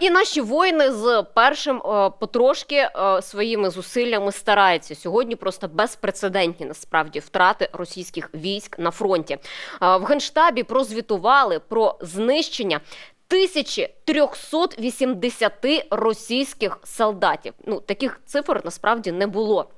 І наші воїни з першим е, потрошки е, своїми зусиллями стараються. Сьогодні просто безпрецедентні насправді втрати російських військ на фронті. В генштабі прозвітували про знищення. 1380 російських солдатів. Ну таких цифр насправді не було.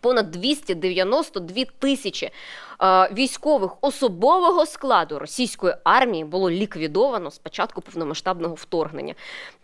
Понад 292 тисячі е, військових особового складу російської армії було ліквідовано з початку повномасштабного вторгнення.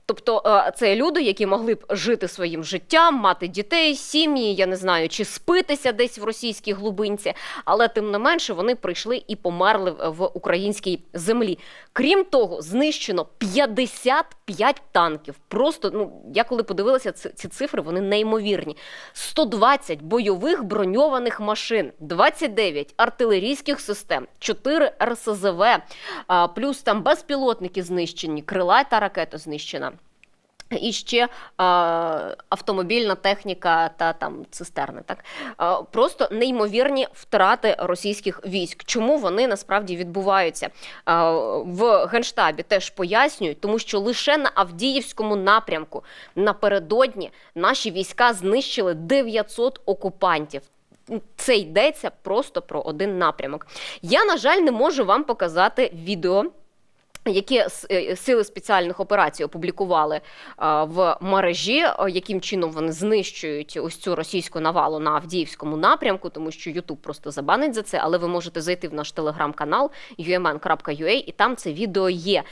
Тобто е, це люди, які могли б жити своїм життям, мати дітей, сім'ї, я не знаю, чи спитися десь в російській глубинці, але тим не менше вони прийшли і померли в- українській землі. Крім того, знищено 55 танків. Просто ну я коли подивилася ці, цифри, вони неймовірні. 120 бойових броньованих машин, 29 артилерійських систем, 4 РСЗВ, плюс там безпілотники знищені, крилата ракета знищена. І ще а, автомобільна техніка та там цистерни. Так а, просто неймовірні втрати російських військ. Чому вони насправді відбуваються а, в генштабі? Теж пояснюють, тому що лише на Авдіївському напрямку напередодні наші війська знищили 900 окупантів. Це йдеться просто про один напрямок. Я, на жаль, не можу вам показати відео які е, сили спеціальних операцій опублікували в мережі, яким чином вони знищують ось цю російську навалу на Авдіївському напрямку, тому що Ютуб просто забанить за це, але ви можете зайти в наш телеграм-канал umn.ua, і там це відео є.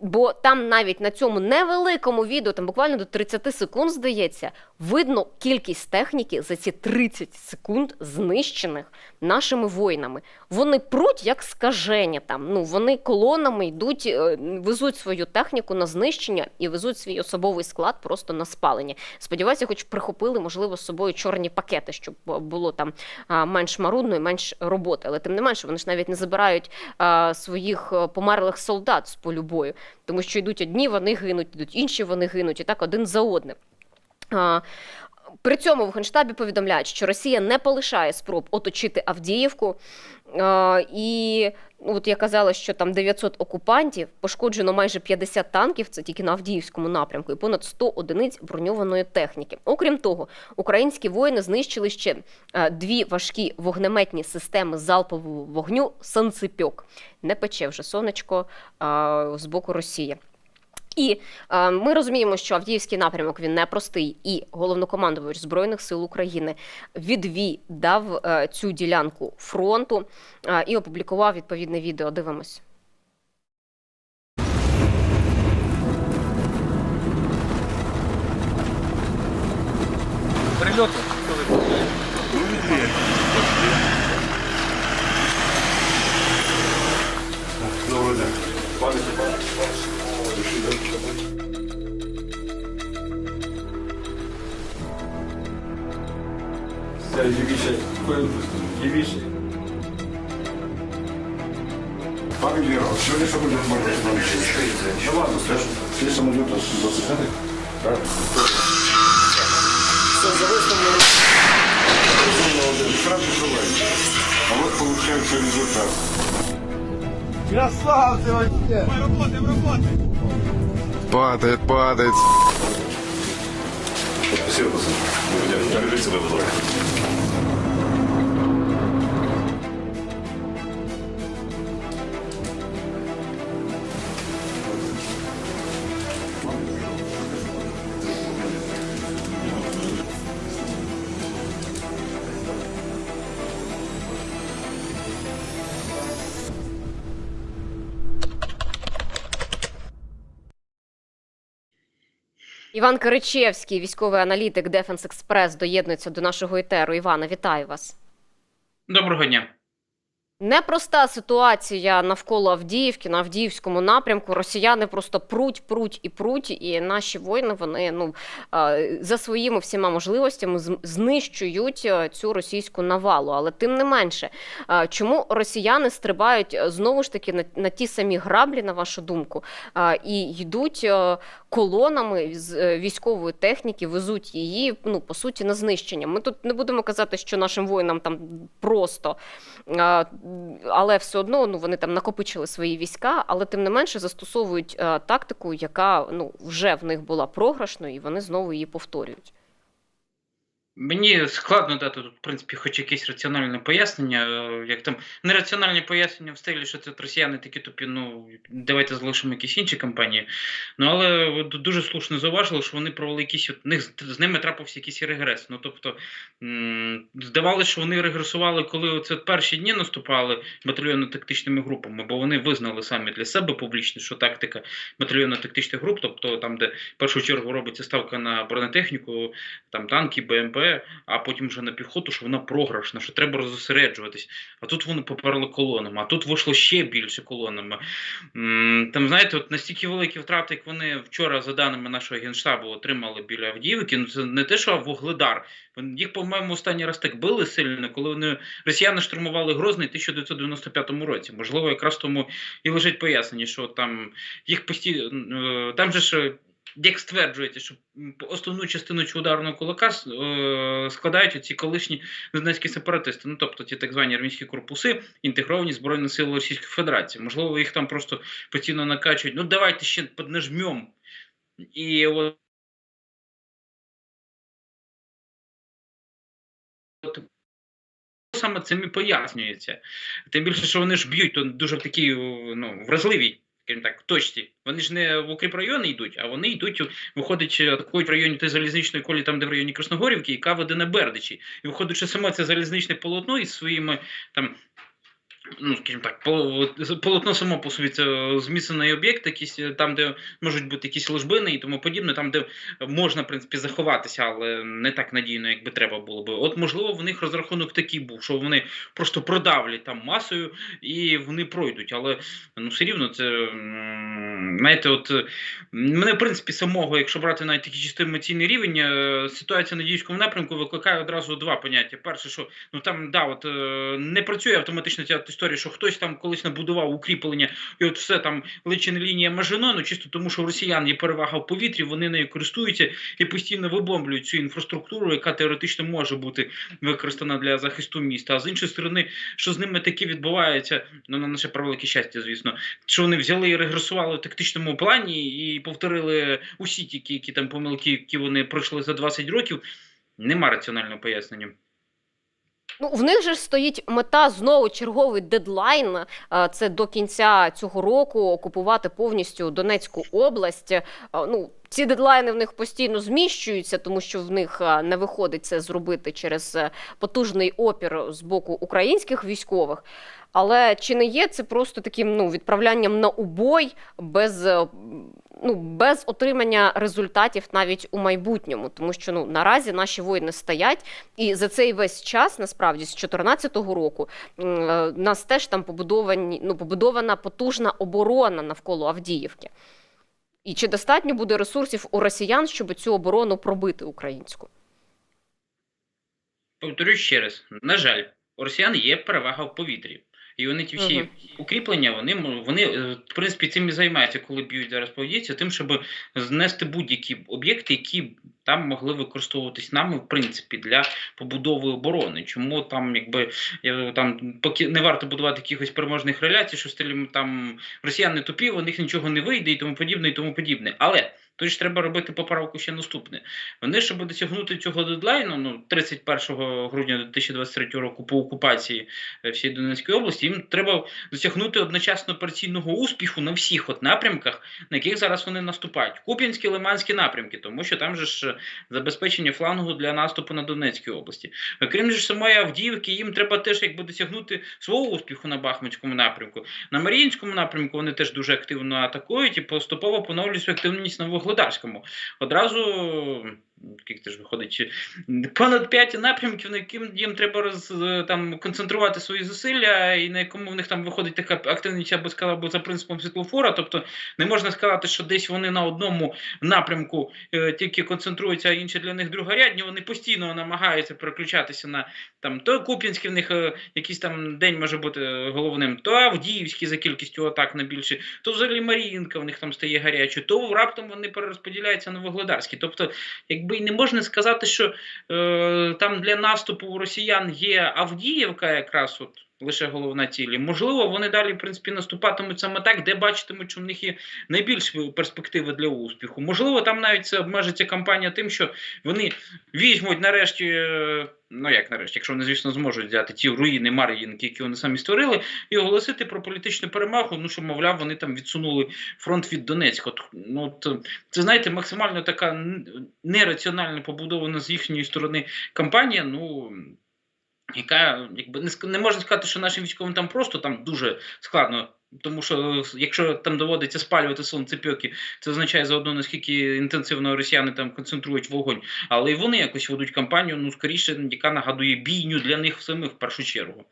Бо там навіть на цьому невеликому відео, там буквально до 30 секунд, здається, видно кількість техніки за ці 30 секунд знищених нашими воїнами. Вони пруть як скажені там. Ну вони колонами йдуть, е, везуть свою техніку на знищення і везуть свій особовий склад просто на спалення. Сподіваюся, хоч прихопили, можливо, з собою чорні пакети, щоб було там менш марудно і менш роботи. Але тим не менше, вони ж навіть не забирають своїх е, померлих солдат з полю бою, тому що йдуть одні, вони гинуть, йдуть інші, вони гинуть, і так один за одним. При цьому в Генштабі повідомляють, що Росія не полишає спроб оточити Авдіївку. І ну, от я казала, що там 900 окупантів, пошкоджено майже 50 танків, це тільки на Авдіївському напрямку, і понад 100 одиниць броньованої техніки. Окрім того, українські воїни знищили ще е, дві важкі вогнеметні системи залпового вогню «Санцепьок». Не пече вже сонечко з боку Росії. І е, ми розуміємо, що Авдіївський напрямок він непростий, і головнокомандувач збройних сил України відвідав е, цю ділянку фронту е, і опублікував відповідне відео. Дивимось. Прильоти. Все, лівіше. Лівіше. Пане генерал, сегодня самолет может Ну ладно, скажу. Все самолеты засыпали? Так. Все, за виставлено. Сразу желаю. А вот получается результат. Падает, падает. Спасибо, пацаны. Доброго дня. Бережіть себе, будь Іван Киричевський, військовий аналітик Defense Express, доєднується до нашого етеру. Івана, вітаю вас. Доброго дня. Непроста ситуація навколо Авдіївки на Авдіївському напрямку. Росіяни просто пруть, пруть і пруть, і наші воїни вони ну за своїми всіма можливостями знищують е, цю російську навалу. Але тим не менше, чому росіяни стрибають е, знову ж таки на, на ті самі граблі, на вашу думку, і йдуть е, колонами з е, військової техніки везуть її ну по суті на знищення. Ми тут не будемо казати, що нашим воїнам там просто, але все одно ну вони там накопичили свої війська, але тим не менше застосовують е, тактику, яка ну вже в них була програшною, і вони знову її повторюють. Мені складно дати тут, в принципі, хоч якесь раціональне пояснення. е, Як там нераціональні пояснення в стилі, що це росіяни такі тупі, ну давайте залишимо якісь інші компанії. Ну але дуже слушно зауважили, що вони провели якісь от них з ними трапився якийсь регрес. Ну тобто здавалося, що вони регресували, коли оце перші дні наступали батальйонно-тактичними групами, бо вони визнали самі для себе публічно, що тактика батальйонно-тактичних груп, тобто там, де в першу чергу робиться ставка на бронетехніку, там танки, БМП, а потім вже на піхоту, що вона програшна, що треба розосереджуватись. А тут вони поперли колонами, а тут вийшло ще більше колонами. Там, знаєте, от настільки великі втрати, як вони вчора, за даними нашого генштабу, отримали біля Авдіївки. Ну це не те, що Вугледар. Їх, по-моєму, останній раз так били сильно, коли вони росіяни штурмували Грозний в 1995 році. Можливо, якраз тому і лежить пояснення, що там їх постійно там же ж. Як стверджується, що основну частину чи ударного кулака е, складають ці колишні донецькі сепаратисти, ну тобто ті так звані армійські корпуси, інтегровані Збройні Сили Російської Федерації. Можливо, їх там просто постійно накачують. Ну давайте ще поднажмем. І от саме цим і пояснюється. Тим більше, що вони ж б'ють то дуже в такій ну, вразливій, скажімо так, точці. Вони ж не в укріпрайони йдуть, а вони йдуть, виходить, атакують в районі тієї залізничної колії, там, де в районі Красногорівки, яка веде на Бердичі. І виходить, що саме це залізничне полотно із своїми там. Ну, скажімо так, полотно само по собі це зміцнений об'єкт, якісь е, там, де можуть бути якісь ложбини і тому подібне, там, де можна, в принципі, заховатися, але не так надійно, як би треба було би. От, можливо, в них розрахунок такий був, що вони просто продавлять там масою і вони пройдуть. Але ну, все рівно це, знаєте, от мене, в принципі, самого, якщо брати навіть такий чисто емоційний рівень, е, ситуація на дійському напрямку викликає одразу два поняття. Перше, що ну там да, от е, не працює автоматично ця історія, що хтось там колись набудував укріплення, і от все там личина лінія Мажино, ну чисто тому, що в росіян є перевага в повітрі, вони нею користуються і постійно вибомблюють цю інфраструктуру, яка теоретично може бути використана для захисту міста. А з іншої сторони, що з ними таке відбувається, ну на наше превелике щастя, звісно, що вони взяли і регресували в тактичному плані і повторили усі ті, які там помилки, які вони пройшли за 20 років. Нема раціонального пояснення. Ну, в них же ж стоїть мета знову черговий дедлайн. е, Це до кінця цього року окупувати повністю Донецьку область. Е, Ну, ці дедлайни в них постійно зміщуються, тому що в них е, не виходить це зробити через потужний опір з боку українських військових. Але чи не є це просто таким ну, відправлянням на убой без, ну, без отримання результатів навіть у майбутньому? Тому що ну, наразі наші воїни стоять, і за цей весь час, насправді, з 2014 року, е, нас теж там побудовані, ну, побудована потужна оборона навколо Авдіївки. І чи достатньо буде ресурсів у росіян, щоб цю оборону пробити українську? Повторюю ще раз: на жаль, у росіян є перевага в повітрі. І вони ті всі Мгм. укріплення, вони, вони е, в принципі цим і займаються, коли б'ють зараз по Авдіївці, тим, щоб знести будь-які об'єкти, які там могли використовуватись нами, в принципі, для побудови оборони. Чому там, якби там поки не варто будувати якихось переможних реляцій, що стилі там росіяни тупі, у них нічого не вийде і тому подібне, і тому подібне. Але тут ж треба робити поправку ще наступне. Вони, щоб досягнути цього дедлайну, ну 31 грудня 2023 року по окупації е, всієї Донецької області, їм треба досягнути одночасно операційного успіху на всіх от напрямках, на яких зараз вони наступають. Куп'янські, Лиманські напрямки, тому що там же ж забезпечення флангу для наступу на Донецькій області. Окрім ж самої Авдіївки, їм треба теж якби досягнути свого успіху на Бахмутському напрямку. На Маріїнському напрямку вони теж дуже активно атакують і поступово поновлюють активність на Вугледарському. Одразу Скільки ж виходить? Понад 5 напрямків, на яким їм треба роз, е, там, концентрувати свої зусилля, і на якому в них там виходить така активність, я би сказав, або за принципом світлофора. Тобто не можна сказати, що десь вони на одному напрямку е, тільки концентруються, а інші для них другорядні. Вони постійно намагаються переключатися на там то Куп'янський в них е, якийсь там день може бути е, головним, то Авдіївський за кількістю атак на більше, то взагалі Маріїнка в них там стає гарячою, то раптом вони перерозподіляються на Вугледарський. Тобто, якби і не можна сказати, що е, там для наступу росіян є Авдіївка, якраз от. Лише головна цілі. Можливо, вони далі, в принципі, наступатимуть саме так, де бачитимуть, що в них є найбільші перспективи для успіху. Можливо, там навіть це обмежиться кампанія тим, що вони візьмуть нарешті, е, ну як нарешті, якщо вони, звісно, зможуть взяти ті руїни Мар'їнки, які вони самі створили, і оголосити про політичну перемогу. Ну що, мовляв, вони там відсунули фронт від Донецька. Ну, от, це знаєте, максимально така нераціонально побудована з їхньої сторони кампанія. Ну яка якби не не можна сказати, що нашим військовим там просто там дуже складно. Тому що якщо там доводиться спалювати сонцепьоки, це означає заодно наскільки інтенсивно росіяни там концентрують вогонь. Але і вони якось ведуть кампанію, ну скоріше, яка нагадує бійню для них самих в першу чергу.